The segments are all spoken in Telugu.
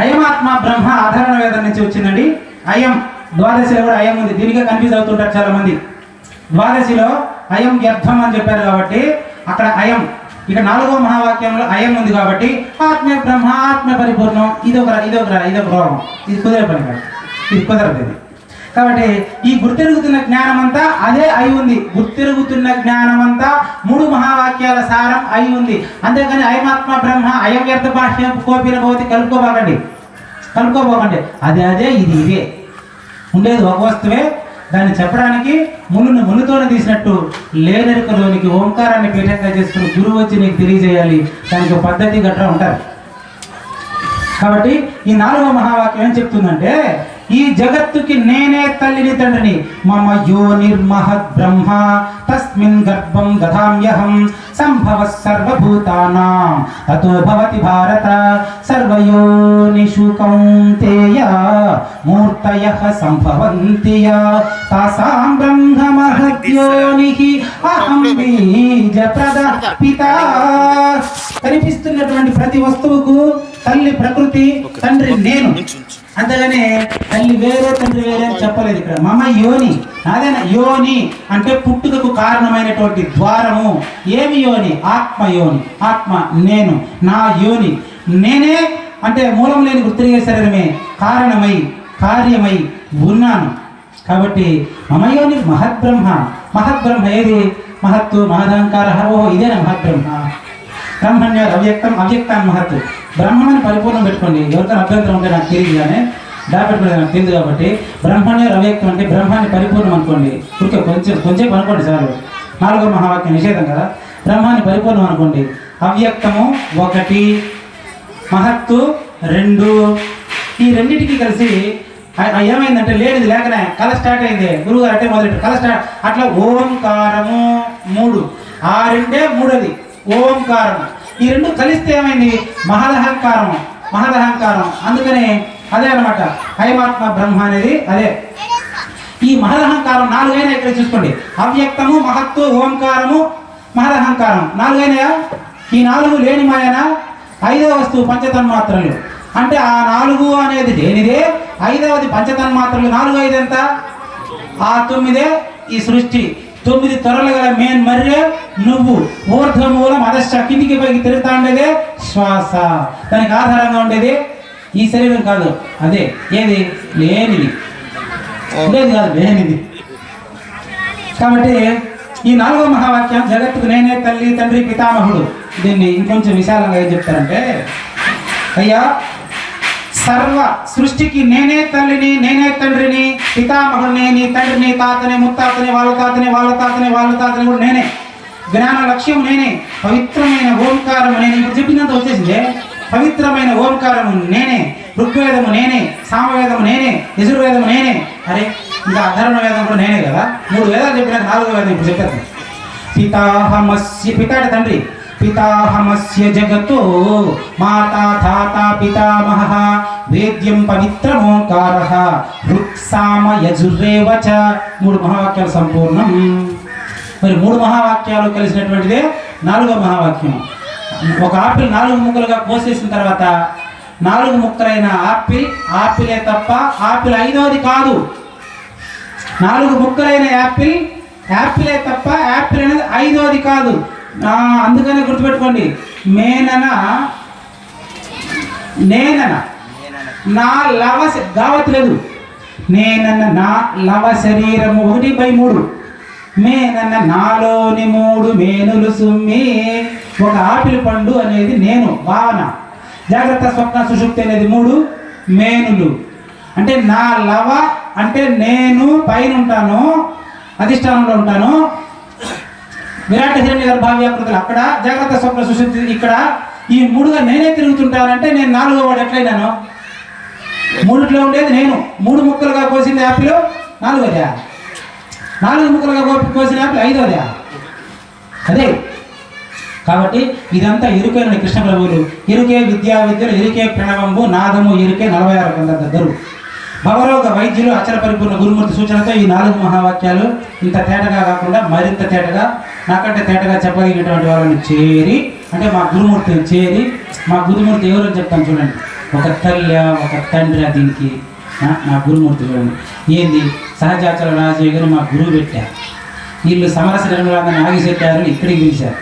అయమాత్మ బ్రహ్మ ఆధారణ వేదం నుంచి వచ్చిందండి. అయం ద్వాదశిలో కూడా అయం ఉంది. దీనికే కన్ఫ్యూజ్ అవుతుంటారు చాలా మంది ద్వాదశిలో అయం వ్యర్థం అని చెప్పారు కాబట్టి అక్కడ అయం ఇక నాలుగో మహావాక్యంలో అయం ఉంది కాబట్టి ఆత్మ బ్రహ్మ ఆత్మ పరిపూర్ణం ఇది ఒక ఇది ఒక ఇది ఒక రోగం ఇది కుదిరే పని కాదు. ఇది కుదరదు ఇది. కాబట్టి ఈ గుర్తెరుగుతున్న జ్ఞానమంతా అదే అయి ఉంది. గుర్తెరుగుతున్న జ్ఞానమంతా మూడు మహావాక్యాల సారం అయి ఉంది. అంతేకాని అయమాత్మ బ్రహ్మ అయం వ్యర్థ భాష్య కోపిన భవతి కలుపుకోబోకండి. కలుపుకోబోకండి. అదే అదే ఇది ఇదే ఉండేది ఒక వస్తువే. దాన్ని చెప్పడానికి మునుని మునుతోనే తీసినట్టు లేనెరుకలోనికి ఓంకారాన్ని పీఠంగా చేసుకుని గురువు వచ్చి నీకు తెలియజేయాలి. దానికి పద్ధతి గట్రా ఉంటారు. కాబట్టి ఈ నాలుగో మహావాక్యం ఏం చెప్తుందంటే ఈ జగత్తుకి నేనే తల్లిని తండ్రిని. మమ యో నిర్మహద్ బ్రహ్మ తస్మిన్ గర్భం దధామ్యహం సంభవ సర్వభూతానాం తతో భవతి భారత సర్వయోనిషు కౌంతేయ మూర్తయ సంభవంతి యా తాసాం బ్రహ్మమహద్యోనిః అహం బీజప్రద పితా. కనిపిస్తున్నటువంటి ప్రతి వస్తువుకు తల్లి ప్రకృతి తండ్రి నేను. అంతగానే తల్లి వేరే తండ్రి వేరే అని చెప్పలేదు ఇక్కడ. మమ యోని అదేనా యోని అంటే పుట్టుకకు కారణమైనటువంటి ద్వారము. ఏమి యోని? ఆత్మ యోని. ఆత్మ నేను నా యోని. నేనే అంటే మూలం లేని గుర్తిరిగే శరీరమే కారణమై కార్యమై ఉన్నాను. కాబట్టి మమయోని మహద్బ్రహ్మ. మహద్బ్రహ్మ ఏది? మహత్తు మహదహంకార ఓహో ఇదేనా మహద్బ్రహ్మ? బ్రహ్మణ్య అవ్యక్తం అవ్యక్తాన్ మహత్తు. బ్రహ్మాన్ని పరిపూర్ణం పెట్టుకోండి. ఎవరికైనా అభ్యంతరం ఉంటే నాకు తెలియదు కానీ దాపెట్టుకోలేదు నాకు తెలియదు కాబట్టి బ్రహ్మణ్య రవ్యక్తం అంటే బ్రహ్మాన్ని పరిపూర్ణం అనుకోండి. ఊరికే కొంచెం కొంచెం అనుకోండి చాలు. నాలుగో మహావాక్యం నిషేధం కదా? బ్రహ్మాన్ని పరిపూర్ణం అనుకోండి. అవ్యక్తము ఒకటి మహత్తు రెండు. ఈ రెండింటికి కలిసి ఏమైందంటే లేనిది లేకనే కళ స్టార్ట్ అయింది. గురువు గారు అంటే మొదలెట్టు కళ స్టార్ట్ అట్లా ఓంకారము మూడు. ఆ రెండే మూడది. ఓంకారము. ఈ రెండు కలిస్తే ఏమైంది? మహదహంకారం మహదహంకారం. అందుకనే అదే అన్నమాట. హైమాత్మ బ్రహ్మ అనేది అదే. ఈ మహదహంకారం నాలుగైనా ఇక్కడ చూసుకోండి. అవ్యక్తము మహత్తు ఓంకారము మహదహంకారం. నాలుగైనయా? ఈ నాలుగు లేని మాయన? ఐదవ వస్తువు పంచతన్మాత్రలు. అంటే ఆ నాలుగు అనేది లేనిదే ఐదవది పంచతన్మాత్రలు. నాలుగు ఐదు ఎంత? ఆ తొమ్మిదే ఈ సృష్టి. తొమ్మిది త్వరలు గల మేన్ మర్య నువ్వు ఊర్ధ్వమూలం అదశ కిందికి పైకి తిరుగుతా ఉండేదే శ్వాస. దానికి ఆధారంగా ఉండేది ఈ శరీరం కాదు. అదే ఏది? లేనిది. లేదు కాదు లేనిది. కాబట్టి ఈ నాలుగో మహావాక్యం జగత్తుకు నేనే తల్లి తండ్రి పితామహుడు. దీన్ని ఇంకొంచెం విశాలంగా ఏం చెప్తారంటే అయ్యా సర్వ సృష్టికి నేనే తల్లిని నేనే తండ్రిని పితామహుని నీ తండ్రిని తాతని ముత్తాతని వాళ్ళ తాతని వాళ్ళ తాతని వాళ్ళ తాతని కూడా నేనే. జ్ఞాన లక్ష్యం నేనే పవిత్రమైన ఓంకారం నేను. ఇప్పుడు చెప్పినంత వచ్చేసిందే. పవిత్రమైన ఓంకారము నేనే ఋగ్వేదము నేనే సామవేదము నేనే యజుర్వేదము నేనే. అరే ఇంకా అధర్మ వేదం కూడా నేనే కదా. మూడు వేదాలు చెప్పినా నాలుగో వేదం ఇప్పుడు చెప్పారు పితాహమస్య పితాడి తండ్రి. పితాహమస్య జగతో మాతా ధాత పితామహ వేద్యం పవిత్రమోంకార ఋక్సామ యజుర్రేవ చ. మూడు మహావాక్యాలు సంపూర్ణం. మరి మూడు మహావాక్యాలు కలిసినటువంటిదే నాలుగో మహావాక్యం. ఒక ఆపిల్ నాలుగు ముక్కలుగా కోసేసిన తర్వాత నాలుగు ముక్కలైన ఆపిల్ ఆపిలే తప్ప ఆపిల్ ఐదవది కాదు. నాలుగు ముక్కలైన యాపిల్ యాపిలే తప్ప యాపిల్ అనేది ఐదవది కాదు. అందుకనే గుర్తుపెట్టుకోండి. మేనన నేనన. నా లవ శ- లేదు. నేనన్న నా లవ శరీరము ఒకటి బై మూడు. మేనన్న నాలోని మూడు మేనులు సుమ్మి ఒక ఆపిల్ పండు అనేది నేను భావన. జాగ్రత్త స్వప్న సుషుప్తి అనేది మూడు మేనులు. అంటే నా లవ అంటే నేను పైన ఉంటాను అధిష్టానంలో ఉంటాను విరాట హిరణ్య గర్భావ్యాకృతులు అక్కడ జాగ్రత్త స్వప్న సుశుద్ధి ఇక్కడ. ఈ మూడుగా నేనే తిరుగుతుంటానంటే నేను నాలుగో వాడు ఎట్లయినాను? మూడిట్లో ఉండేది నేను. మూడు ముక్కలుగా కోసిన యాపిల్ నాలుగోదా నాలుగు ముక్కలుగా కోసిన యాపిల్ ఐదోదా అదే. కాబట్టి ఇదంతా ఇరుకైన కృష్ణ ప్రభువులు. ఇరుకే విద్యా విద్యలు ఇరుకే ప్రణవంబు నాదము ఇరుకే నలభై ఆరు వందల దగ్గరు భవరోగ వైద్యులు అచల పరిపూర్ణ గురుమూర్తి సూచనతో ఈ నాలుగు మహావాక్యాలు ఇంత తేటగా కాకుండా మరింత తేటగా నాకంటే తేటగా చెప్పగలిగినటువంటి వాళ్ళని చేరి అంటే మా గురుమూర్తిని చేరి మా గురుమూర్తి ఎవరో చెప్తాను చూడండి. ఒక తల్లి ఒక తండ్రి దీనికి నా గురుమూర్తి చూడండి. ఏంది? సహజాచల రాజయ్య గారు మా గురువు పెట్టారు. వీళ్ళు సమరస నిర్మలాన్ని ఆగిసెట్టారు ఇక్కడికి పిలిచారు.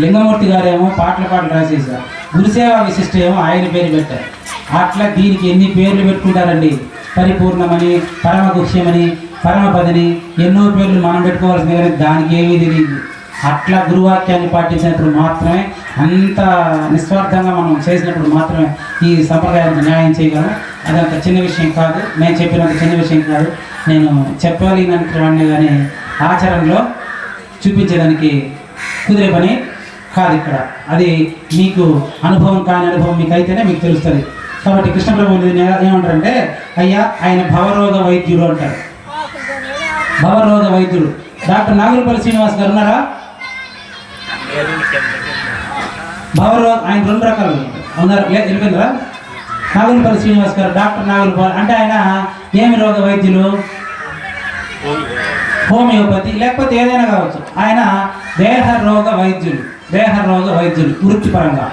లింగమూర్తి గారేమో పాటలు పాటల పాటలు రాసేసారు గురుసేవ విశిష్ట ఏమో ఆయన పేరు పెట్టారు. అట్లా దీనికి ఎన్ని పేర్లు పెట్టుకుంటారండి? పరిపూర్ణమని పరమ గుహ్యమని పరమపదని ఎన్నో పేర్లు మనం పెట్టుకోవాల్సింది కానీ దానికి ఏమీ తెలియదు. అట్లా గురువాక్యాన్ని పాటించినప్పుడు మాత్రమే అంత నిస్వార్థంగా మనం చేసినప్పుడు మాత్రమే ఈ సంప్రదాయానికి న్యాయం చేయగలం. అదంత చిన్న విషయం కాదు. నేను చెప్పినంత చిన్న విషయం కాదు. నేను చెప్పగలిగినటువంటి కానీ ఆచరణలో చూపించేదానికి కుదిరే పని కాదు ఇక్కడ. అది మీకు అనుభవం కాని అనుభవం మీకు అయితేనే మీకు తెలుస్తుంది. కాబట్టి కృష్ణప్రభు ఏమంటారంటే అయ్యా ఆయన భవరోగ వైద్యుడు అంటారు. భవరోగ వైద్యుడు. డాక్టర్ నాగులపల్లి శ్రీనివాస్ గారు ఉన్నారా? భావరావు ఆయన రెండు రకాలు ఉన్నారు. లే- నాగులపల్లి శ్రీనివాస్ గారు డాక్టర్ నాగులపల్లి. అంటే ఆయన ఏమి రోగ వైద్యులు? హోమియోపతి లేకపోతే ఏదైనా కావచ్చు. ఆయన దేహ రోగ వైద్యులు దేహ రోగ వైద్యులు వృత్తిపరంగా.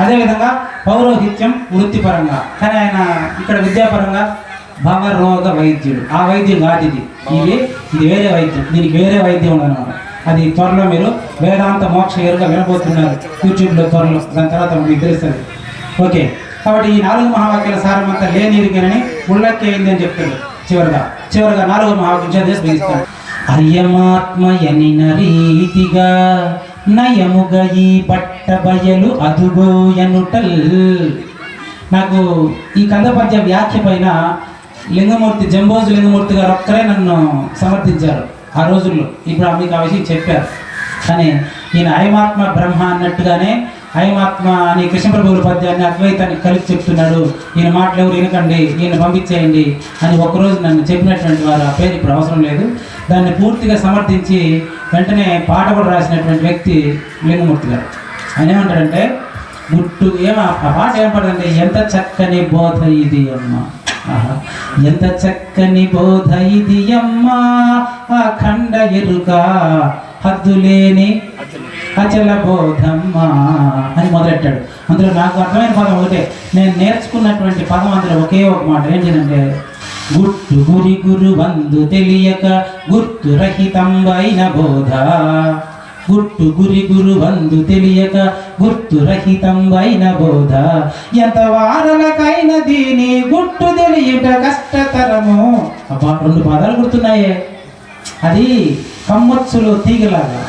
అదేవిధంగా పౌరోహిత్యం వృత్తిపరంగా. కానీ ఆయన ఇక్కడ విద్యాపరంగా భవరోగ వైద్యుడు ఆ వైద్యం కాదు ఇది. ఇది ఇది వేరే వైద్యం. దీనికి వేరే వైద్యం ఉందన్నమాట. అది త్వరలో మీరు వేదాంత మోక్ష ఎరుగా వినబోతున్నారు. యూట్యూబ్లో త్వరలో. దాని తర్వాత మీకు తెలుస్తుంది. ఓకే. కాబట్టి ఈ నాలుగు మహావాక్యాల సారం అంతా లేనిరిగినని ఉళ్ళక్కేయింది అని చెప్తుంది చివరిగా చివరిగా నాలుగు మహావాక్యం చేసి ముగిస్తాడు అర్యమాత్మయనిన రీతిగా నయముగ ఈ బట్ట బయలు అదుగోయనుటల్ నాకు ఈ కందపద్య వ్యాఖ్య పైన లింగమూర్తి జంబోజు లింగమూర్తి గారు ఒక్కరే నన్ను సమర్థించారు. ఆ రోజుల్లో ఇప్పుడు మీకు ఆ విషయం చెప్పారు. కానీ ఈయన అయమాత్మ బ్రహ్మ అన్నట్టుగానే అయమాత్మ అని కృష్ణప్రభువుల పద్యాన్ని అద్వైతాన్ని కలిపి చెప్తున్నాడు. ఈయన మాటలు ఎవరు వినకండి ఈయన పంపించేయండి అని ఒకరోజు నన్ను చెప్పినటువంటి వారు ఆ పేరు ఇప్పుడు అవసరం లేదు. దాన్ని పూర్తిగా సమర్థించి వెంటనే పాట కూడా రాసినటువంటి వ్యక్తి లింగమూర్తి గారు. ఆయన ఏమంటాడంటే గుట్టు ఏమ ఆ పాట ఏం ఎంత చక్కని బోధ ఇది అమ్మా. ఎంత చక్కని బోధ ఇది అమ్మా. ఆ ఎరుక హద్దులేని అచల బోధమ్మా అని మొదలెట్టాడు. అందులో నాకు అర్థమైన పదం ఒకటే. నేను నేర్చుకున్నటువంటి పదం అందులో ఒకే ఒక మాట. ఏంటంటే గుట్టు గురి గురు వందు తెలియక గుర్తు రహితంబైన బోధ. గుట్టు గురి గురు వందు తెలియక గుర్తు రహితంబైన బోధ. ఎంత వారలకైన దీని గుట్టు తెలియట కష్టతరము. అబ్బా రెండు పదాలు గుర్తున్నాయే. అది కమ్మొచ్చులో తీగలాగా.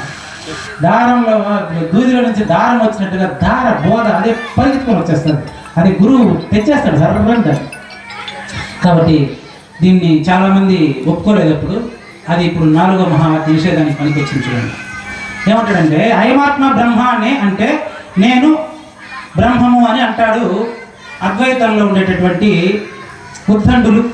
దారంలో దూదిలో నుంచి దారం వచ్చినట్టుగా దార బోధ అదే పరిగెత్తుకొని వచ్చేస్తుంది. అది గురువు తెచ్చేస్తాడు సర్వంగా కాబట్టి దీన్ని చాలామంది ఒప్పుకోలేదు అప్పుడు అది ఇప్పుడు నాలుగో మహా నిషేధానికి పనికొచ్చింది చూడండి. ఏమంటాడంటే అయమాత్మ బ్రహ్మ అని అంటే నేను బ్రహ్మము అని అంటాడు. అద్వైతంలో ఉండేటటువంటి ఉద్దండులు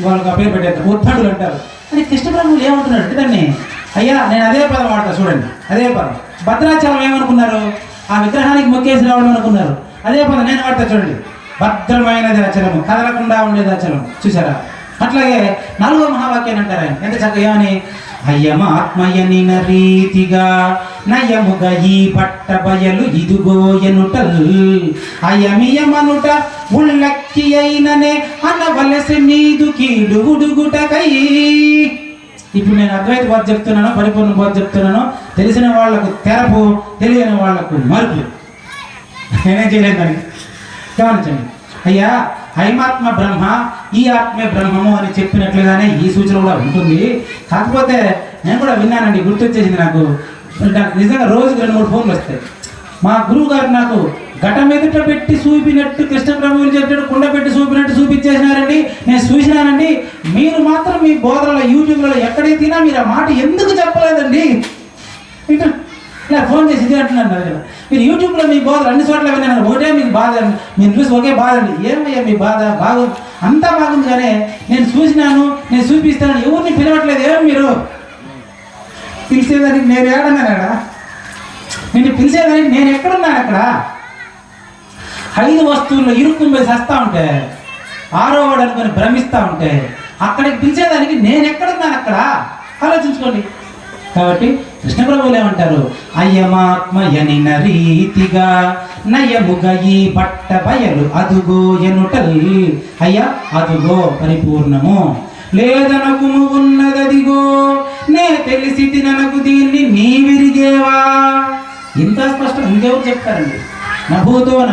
వాళ్ళకి పేరు పెట్టేస్తారు ఉద్దండులు అంటారు. అని కృష్ణ బ్రహ్మలు ఏమంటున్నాడు అంటే దాన్ని అయ్యా నేను అదే పదం వాడతా చూడండి అదే పదం. భద్రాచలం ఏమనుకున్నారు? ఆ విగ్రహానికి మొక్కేసి రావడం అనుకున్నారు. అదే పదం నేను వాడతా చూడండి. భద్రమైనది అచలము కదలకుండా ఉండేది అచలం చూసారా? అట్లాగే నాలుగో మహావాక్యాన్ని అంటారు ఆయన. ఎంత చక్కగా ఏమని? అయ్యమాత్మయనిన రీతిగా నయముగ ఈ పట్ట బయలు ఇదుగోయనుటల్ అయమియమనుట ఉల్లక్కి అయిననే అనవలసి మీదు కీడు ఉడుగుటకై. ఇప్పుడు నేను అద్వైత బోధ చెప్తున్నాను పరిపూర్ణ బోధ చెప్తున్నాను. తెలిసిన వాళ్ళకు తెరపు తెలియని వాళ్ళకు మరుపు. నేనేం చేయలేదు దానికి? గమనించండి. అయ్యా హైమాత్మ బ్రహ్మ ఈ ఆత్మే బ్రహ్మము అని చెప్పినట్లుగానే ఈ సూచన కూడా ఉంటుంది. కాకపోతే నేను కూడా విన్నానండి గుర్తొచ్చేసింది నాకు. నాకు నిజంగా రోజుకి రెండు మూడు ఫోన్లు వస్తాయి. మా గురువు గారు నాకు ఘటం మీదట పెట్టి చూపినట్టు కృష్ణ ప్రభువులు చెప్పాడు కుండ పెట్టి చూపినట్టు చూపించేసినారండి. నేను చూసినానండి. మీరు మాత్రం మీ బోధనలో యూట్యూబ్లో ఎక్కడైతేనా మీరు ఆ మాట ఎందుకు చెప్పలేదండి? ఇలా ఫోన్ చేసి ఇది అంటున్నాను మరి మీరు యూట్యూబ్లో మీ బోధలు అన్ని చోట్ల విన్నాను ఒకటే మీకు బాధ మీరు చూసి ఒకే బాధ అండి. ఏమయ్యా మీ బాధ? బాగు. అంతా బాగుంది కానీ నేను చూసినాను నేను చూపిస్తాను ఎవరిని పిలవట్లేదు ఏం మీరు? పిలిచేదానికి నేను ఏడన్నాను నేను పిలిచేదానికి నేను ఎక్కడున్నాను అక్కడ? ఐదు వస్తువుల్లో ఇరుక్కుని పోయి చస్తా ఉంటే ఆరో వాడు అనుకుని భ్రమిస్తూ ఉంటే అక్కడికి పిలిచేదానికి నేను ఎక్కడున్నాను అక్కడ? ఆలోచించుకోండి. కాబట్టి కృష్ణ ప్రభువులు ఏమంటారు అయ్యమాత్మయనిన రీతిగా నయముగ ఈ బట్ట బయలు అదుగో ఎనుటల్. అయ్యా అదుగో పరిపూర్ణము. లేదనకుము ఉన్నదదిగో నే తెలిసి తిననకు దీన్ని నీ విరిగేవా? ఇంత స్పష్టం ఇంకెవరు చెప్తారండి? నభూతో న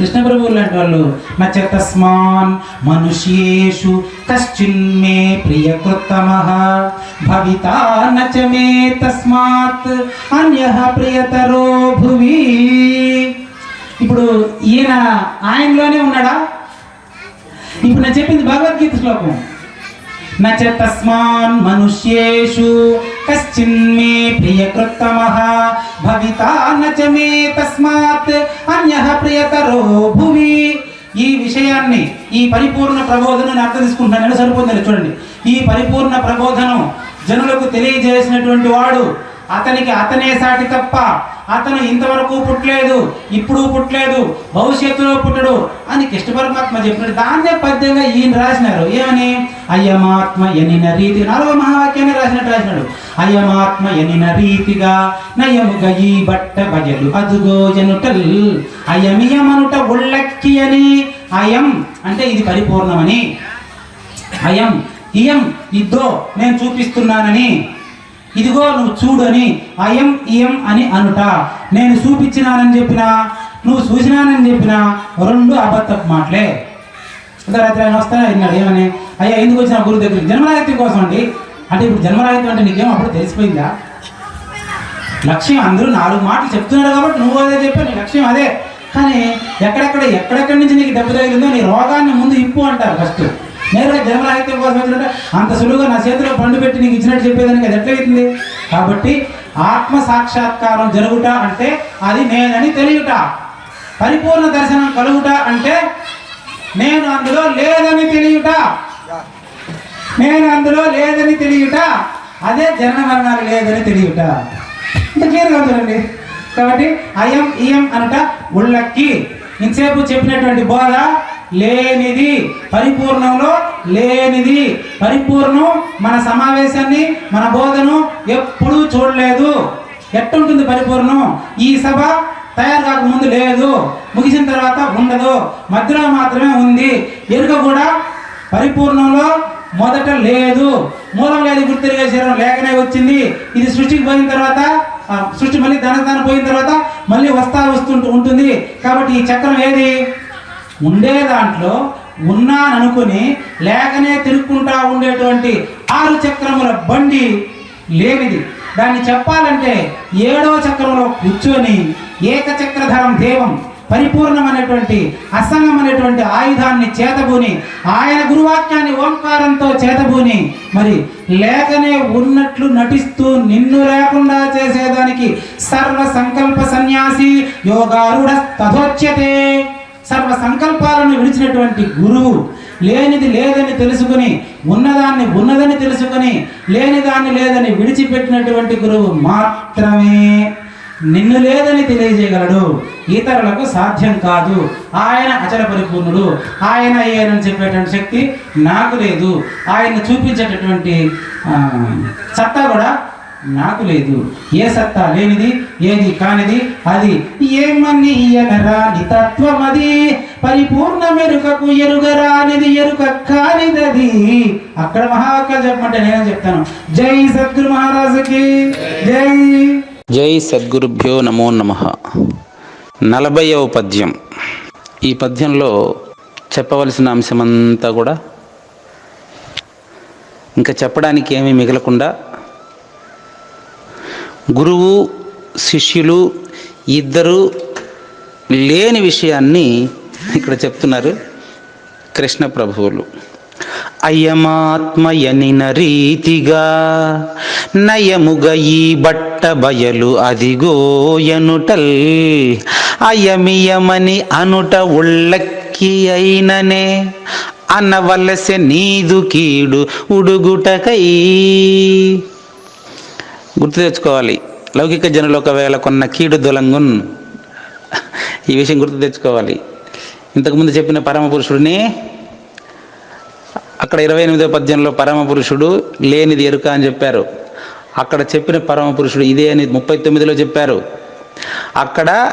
భవిష్యత్తు కృష్ణ ప్రభువు లాంటి వాళ్ళు నచ తస్మాన్ మనుష్యేషు కశ్చిన్మే ప్రియకృత్తమ భవితా నచ మే తస్మాత్ అన్య ప్రియతరో భువి. ఇప్పుడు ఈయన ఆయనలోనే ఉన్నాడా? ఇప్పుడు నేను చెప్పింది భగవద్గీత శ్లోకం. నచ తస్మాన్ మనుష్యేషు కశ్చిన్మే ప్రియకృత్తమః భవితా నచ మే తస్మాత్ అన్యః ప్రియతరో భూమి ఈ విషయాన్ని ఈ పరిపూర్ణ ప్రబోధనని అర్థం తీసుకుంటున్నాను సరిపోతుంది చూడండి. ఈ పరిపూర్ణ ప్రబోధనం జనులకు తెలియజేసినటువంటి వాడు అతనికి అతనే సాటి తప్ప అతను ఇంతవరకు పుట్టలేదు ఇప్పుడు పుట్టలేదు భవిష్యత్తులో పుట్టడు అని కృష్ణ పరమాత్మ చెప్పినాడు దాన్నే పద్యంగా ఈయన రాసినారు. ఏమని? అయ్యమాత్మ ఎనిన రీతి నాలుగో మహావాక్యాన్ని రాసినట్టు రాసినాడు. అయ్యమాత్మ ఎనిన రీతిగా నయముగ ఈ బట్ట బయలు అదుగో జనుటల్. అయమియమనుట ఉళ్ళక్కి అని అయం అంటే ఇది పరిపూర్ణమని. అయం ఇయం ఇద్దో నేను చూపిస్తున్నానని. ఇదిగో నువ్వు చూడని అయం ఇయం అని అనుట. నేను చూపించినానని చెప్పినా నువ్వు చూసినానని చెప్పినా రెండు అబద్ధపు మాటలే. రాత్రి ఆయన వస్తానే అడిగినాడు ఏమని? అయ్యా ఎందుకు వచ్చిన గురువు దగ్గరికి? జన్మరాహిత్యం కోసం అండి. అంటే ఇప్పుడు జన్మరాహిత్యం అంటే నీకేం అప్పుడు తెలిసిపోయిందా? లక్ష్యం అందరూ నాలుగు మాటలు చెప్తున్నారు కాబట్టి నువ్వు అదే చెప్పావు నీ లక్ష్యం అదే. కానీ ఎక్కడెక్కడ ఎక్కడెక్కడి నుంచి నీకు దెబ్బ తగిలిందో నీ రోగాన్ని ముందు ఇప్పు అంటారు ఫస్ట్. నేరుగా జనరాహిత్యం కోసం వచ్చినట్టు అంత సులువుగా నా చేతిలో పండు పెట్టి నీకు ఇచ్చినట్టు చెప్పేదానికి అది ఎట్లయితుంది? కాబట్టి ఆత్మ సాక్షాత్కారం జరుగుట అంటే అది నేనని తెలియట. పరిపూర్ణ దర్శనం కలుగుట అంటే నేను అందులో లేదని తెలియట. నేను అందులో లేదని తెలియట. అదే జనన మరణాలు లేదని తెలియట. ఇంత క్లియర్గా చూడండి కాబట్టి అయం ఇయం అనట ఉళ్ళక్కి. ఇంతసేపు చెప్పినటువంటి బోధ లేనిది పరిపూర్ణంలో లేనిది పరిపూర్ణం మన సమావేశాన్ని మన బోధను ఎప్పుడూ చూడలేదు. ఎట్టుంటుంది పరిపూర్ణం? ఈ సభ తయారు కాకముందు లేదు. ముగిసిన తర్వాత ఉండదు. మధ్యలో మాత్రమే ఉంది. ఎరుక కూడా పరిపూర్ణంలో మొదట లేదు. మూలం లేదు గుర్తిరిగే శరీరం లేకనే వచ్చింది. ఇది సృష్టికి పోయిన తర్వాత సృష్టి మళ్ళీ ధనదానం పోయిన తర్వాత మళ్ళీ వస్తా వస్తుంటూ ఉంటుంది. కాబట్టి ఈ చక్రం ఏది? ఉండే దాంట్లో ఉన్నాననుకుని లేకనే తిరుక్కుంటా ఉండేటువంటి ఆరు చక్రముల బండి లేనిది. దాన్ని చెప్పాలంటే ఏడో చక్రంలో కూర్చొని ఏకచక్రధరం దేవం పరిపూర్ణమైనటువంటి అసంగమైనటువంటి ఆయుధాన్ని చేతబూని ఆయన గురువాక్యాన్ని ఓంకారంతో చేతబూని మరి లేకనే ఉన్నట్లు నటిస్తూ నిన్ను లేకుండా చేసేదానికి సర్వ సంకల్ప సన్యాసి యోగారుడ తథోచ్యతే సర్వ సంకల్పాలను విడిచినటువంటి గురువు లేనిది లేదని తెలుసుకుని ఉన్నదాన్ని ఉన్నదని తెలుసుకుని లేనిదాన్ని లేదని విడిచిపెట్టినటువంటి గురువు మాత్రమే నిన్ను లేదని తెలియజేయగలడు. ఇతరులకు సాధ్యం కాదు. ఆయన అచల పరిపూర్ణుడు. ఆయన అయ్యానని చెప్పేటువంటి శక్తి నాకు లేదు. ఆయన చూపించేటటువంటి సత్తా కూడా నాకు లేదు. ఏ సత్తా లేనిది ఏది కానిది అది ఏమని ఎనరాని తత్వమది పరిపూర్ణ మెరుకకు ఎరుగరానిది ఎరుక కానిదది. అక్కడ మహావాక్యాలు చెప్పమంటే నేను చెప్తాను? జై సద్గురు మహారాజుకి. జై. జై సద్గురుభ్యో నమో నమ. నలభైవ పద్యం. ఈ పద్యంలో చెప్పవలసిన అంశమంతా కూడా ఇంకా చెప్పడానికి ఏమీ మిగలకుండా గురువు శిష్యులు ఇద్దరు లేని విషయాన్ని ఇక్కడ చెప్తున్నారు కృష్ణ ప్రభువులు. అయమాత్మయనిన రీతిగా నయముగ ఈ బట్ట బయలు అదిగోయనుటల్ అయమియమని అనుట ఉళ్ళక్కి అయిననే అనవలసె నీదు కీడు ఉడుగుటకై. గుర్తు తెచ్చుకోవాలి. లౌకిక జనులు ఒకవేళ కొన్న కీడు దొలంగున్ ఈ విషయం గుర్తు తెచ్చుకోవాలి. ఇంతకుముందు చెప్పిన పరమ పురుషుడిని అక్కడ ఇరవై ఎనిమిదో పద్యంలో పరమ పురుషుడు లేనిది ఎరుక అని చెప్పారు. అక్కడ చెప్పిన పరమ పురుషుడు ఇదే అని ముప్పై తొమ్మిదిలో చెప్పారు. అక్కడ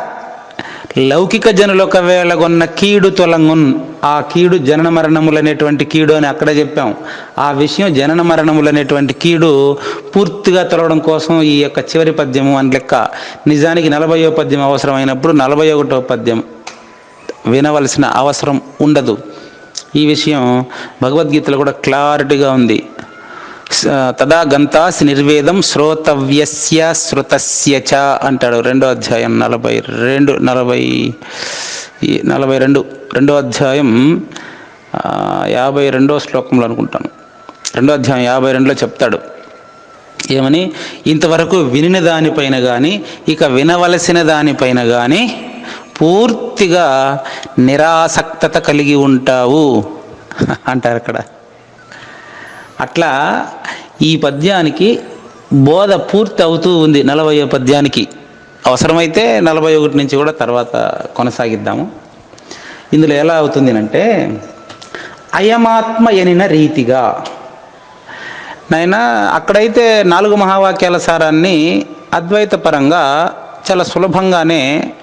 లౌకిక జనులకు వేళగొన్న కీడు తొలంగున్ ఆ కీడు జనన మరణములు అనేటువంటి కీడు అని అక్కడ చెప్పాం. ఆ విషయం జనన మరణములనేటువంటి కీడు పూర్తిగా తొలగడం కోసం ఈ యొక్క చివరి పద్యము అని లెక్క. నిజానికి నలభయో పద్యం అవసరమైనప్పుడు నలభై ఒకటో పద్యం వినవలసిన అవసరం ఉండదు. ఈ విషయం భగవద్గీతలో కూడా క్లారిటీగా ఉంది. తదా గంతాస్ నిర్వేదం శ్రోతవ్యస్య శృతస్య చ అంటాడు. రెండో అధ్యాయం నలభై రెండు నలభై నలభై రెండు రెండో అధ్యాయం యాభై రెండో శ్లోకంలో అనుకుంటాను. రెండో అధ్యాయం యాభై రెండులో చెప్తాడు. ఏమని? ఇంతవరకు వినిన దానిపైన కానీ ఇక వినవలసిన దానిపైన కానీ పూర్తిగా నిరాసక్తత కలిగి ఉంటావు. అంటారు అక్కడ. అట్లా ఈ పద్యానికి బోధ పూర్తి అవుతూ ఉంది నలభై పద్యానికి. అవసరమైతే నలభై ఒకటి నుంచి కూడా తర్వాత కొనసాగిద్దాము. ఇందులో ఎలా అవుతుంది అంటే అయమాత్మ ఎనిన రీతిగా. నాయన అక్కడైతే నాలుగు మహావాక్యాల సారాన్ని అద్వైత పరంగా చాలా సులభంగానే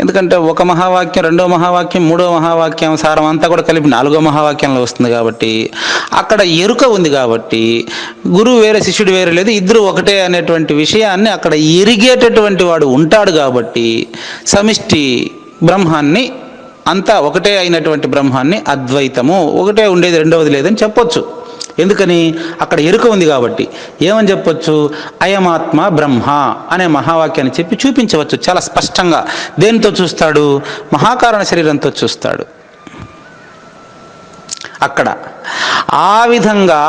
ఎందుకంటే ఒక మహావాక్యం రెండో మహావాక్యం మూడో మహావాక్యం సారం అంతా కూడా కలిపి నాలుగో మహావాక్యంలో వస్తుంది కాబట్టి అక్కడ ఎరుక ఉంది కాబట్టి గురువు వేరే శిష్యుడు వేరే లేదు ఇద్దరు ఒకటే అనేటువంటి విషయాన్ని అక్కడ ఎరిగేటటువంటి వాడు ఉంటాడు కాబట్టి సమిష్టి బ్రహ్మాన్ని అంతా ఒకటే అయినటువంటి బ్రహ్మాన్ని అద్వైతము ఒకటే ఉండేది రెండవది లేదని చెప్పొచ్చు. ఎందుకని? అక్కడ ఎరుక ఉంది కాబట్టి. ఏమని చెప్పొచ్చు? అయమాత్మ బ్రహ్మ అనే మహావాక్యాన్ని చెప్పి చూపించవచ్చు చాలా స్పష్టంగా. దేనితో చూస్తాడు? మహాకారణ శరీరంతో చూస్తాడు. అక్కడ. ఆ విధంగా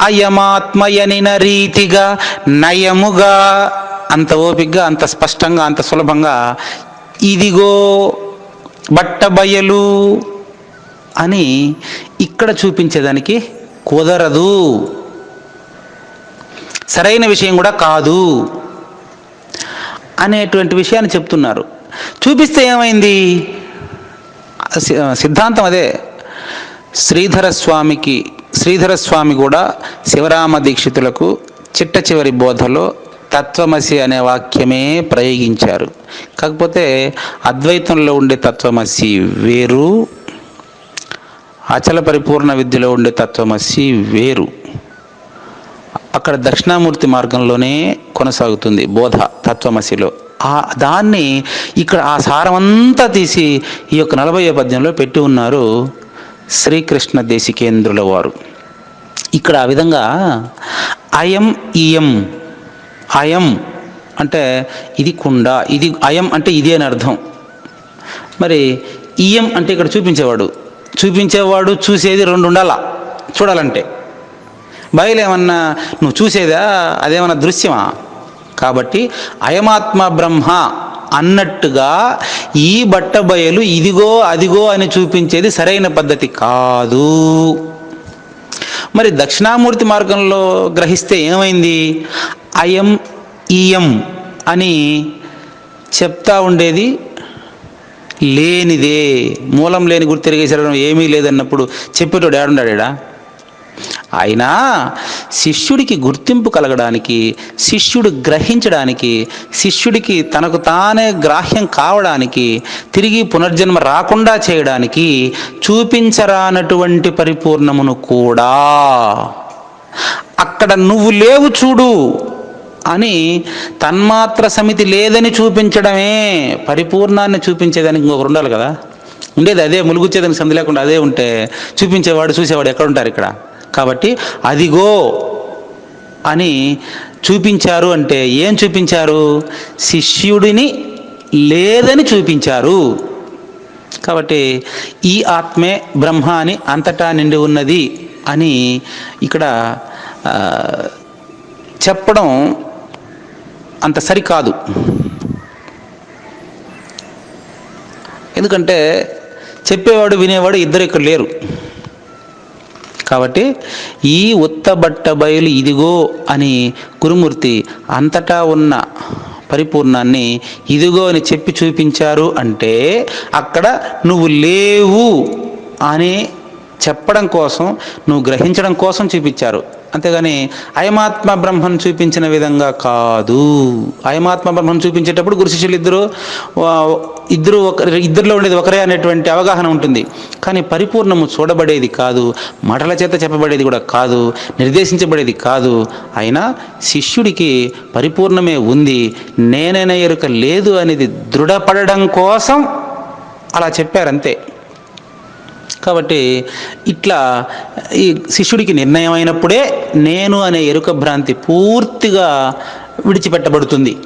అయమాత్మయనిన రీతిగా నయముగా అంత ఓపిగ్గా అంత స్పష్టంగా అంత సులభంగా ఇదిగో బట్టబయలు అని ఇక్కడ చూపించేదానికి కుదరదు. సరైన విషయం కూడా కాదు అనేటువంటి విషయాన్ని చెప్తున్నారు. చూపిస్తే ఏమైంది? సిద్ధాంతం అదే. శ్రీధర స్వామికి శ్రీధర స్వామి కూడా శివరామ దీక్షితులకు చిట్ట చివరి బోధలో తత్వమసి అనే వాక్యమే ప్రయోగించారు. కాకపోతే అద్వైతంలో ఉండే తత్వమసి వేరు అచల పరిపూర్ణ విద్యలో ఉండే తత్వమసి వేరు. అక్కడ దక్షిణామూర్తి మార్గంలోనే కొనసాగుతుంది బోధ తత్వమసిలో ఆ దాన్ని ఇక్కడ ఆ సారమంతా తీసి ఈ యొక్క నలభై పద్యంలో పెట్టి ఉన్నారు శ్రీకృష్ణ దేశికేంద్రుల వారు. ఇక్కడ ఆ విధంగా అయం ఇయం అయం అంటే ఇది కుండ ఇది అయం అంటే ఇది అని అర్థం. మరి ఇయం అంటే ఇక్కడ చూపించేవాడు చూపించేవాడు చూసేది రెండు ఉండాలా? చూడాలంటే. బయలు ఏమన్నా నువ్వు చూసేదా? అదేమన్నా దృశ్యమా? కాబట్టి అయమాత్మ బ్రహ్మ అన్నట్టుగా ఈ బట్ట బయలు ఇదిగో అదిగో అని చూపించేది సరైన పద్ధతి కాదు. మరి దక్షిణామూర్తి మార్గంలో గ్రహిస్తే ఏమైంది? అయం ఈయం అని చెప్తా ఉండేది లేనిదే మూలం లేని గుర్తు తిరిగేసడం ఏమీ లేదన్నప్పుడు చెప్పేటోడు ఏడున్నాడా అయినా శిష్యుడికి గుర్తింపు కలగడానికి శిష్యుడు గ్రహించడానికి శిష్యుడికి తనకు తానే గ్రాహ్యం కావడానికి తిరిగి పునర్జన్మ రాకుండా చేయడానికి చూపించరానటువంటి పరిపూర్ణమును కూడా అక్కడ నువ్వు లేవు చూడు. అని తన్మాత్ర సమితి లేదని చూపించడమే పరిపూర్ణాన్ని చూపించేదానికి ఇంకొకరు ఉండాలి కదా? ఉండేది అదే ములుగుచ్చేదానికి సంధి లేకుండా అదే ఉంటే చూపించేవాడు చూసేవాడు ఎక్కడ ఉంటారు ఇక్కడ? కాబట్టి అదిగో అని చూపించారు అంటే ఏం చూపించారు? శిష్యుడిని లేదని చూపించారు. కాబట్టి ఈ ఆత్మే బ్రహ్మ అని అంతటా నిండి ఉన్నది అని ఇక్కడ చెప్పడం అంత సరికాదు. ఎందుకంటే చెప్పేవాడు వినేవాడు ఇద్దరు ఇక్కడ లేరు. కాబట్టి ఈ ఉత్తబట్ట బయలు ఇదిగో అని గురుమూర్తి అంతటా ఉన్న పరిపూర్ణాన్ని ఇదిగో అని చెప్పి చూపించారు అంటే అక్కడ నువ్వు లేవు అని చెప్పడం కోసం నువ్వు గ్రహించడం కోసం చూపించారు. అంతేగాని అయమాత్మ బ్రహ్మను చూపించిన విధంగా కాదు. అయమాత్మ బ్రహ్మను చూపించేటప్పుడు గురు శిష్యులు ఇద్దరు ఇద్దరు ఒక ఇద్దరిలో ఉండేది ఒకరే అనేటువంటి అవగాహన ఉంటుంది. కానీ పరిపూర్ణము చూడబడేది కాదు. మాటల చేత చెప్పబడేది కూడా కాదు. నిర్దేశించబడేది కాదు. అయినా శిష్యుడికి పరిపూర్ణమే ఉంది. నేనైన ఎరుక లేదు అనేది దృఢపడడం కోసం అలా చెప్పారంతే. కాబట్టి ఇట్లా ఈ శిష్యుడికి నిర్ణయం అయినప్పుడే నేను అనే ఎరుక భ్రాంతి పూర్తిగా విడిచిపెట్టబడుతుంది.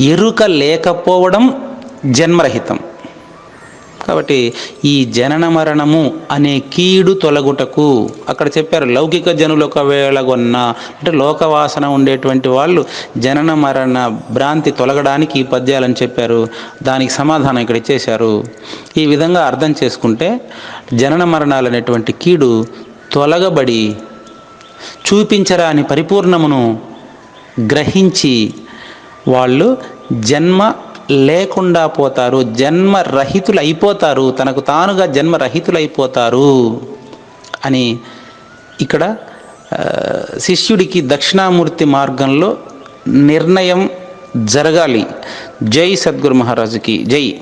ఎరుక లేకపోవడం జన్మరహితం. కాబట్టి ఈ జనన మరణము అనే కీడు తొలగుటకు అక్కడ చెప్పారు లౌకిక జనులు ఒకవేళ కొన్న అంటే లోకవాసన ఉండేటువంటి వాళ్ళు జనన మరణ భ్రాంతి తొలగడానికి ఈ పద్యాలని చెప్పారు. దానికి సమాధానం ఇక్కడ ఇచ్చేశారు. ఈ విధంగా అర్థం చేసుకుంటే జనన మరణాలు అనేటువంటి కీడు తొలగబడి చూపించరాని పరిపూర్ణమును గ్రహించి వాళ్ళు జన్మ లేకుండా పోతారు జన్మ రహితులు అయిపోతారు తనకు తానుగా జన్మ రహితులు అయిపోతారు అని ఇక్కడ శిష్యుడికి దక్షిణామూర్తి మార్గంలో నిర్ణయం జరగాలి. జై సద్గురు మహారాజుకి జై.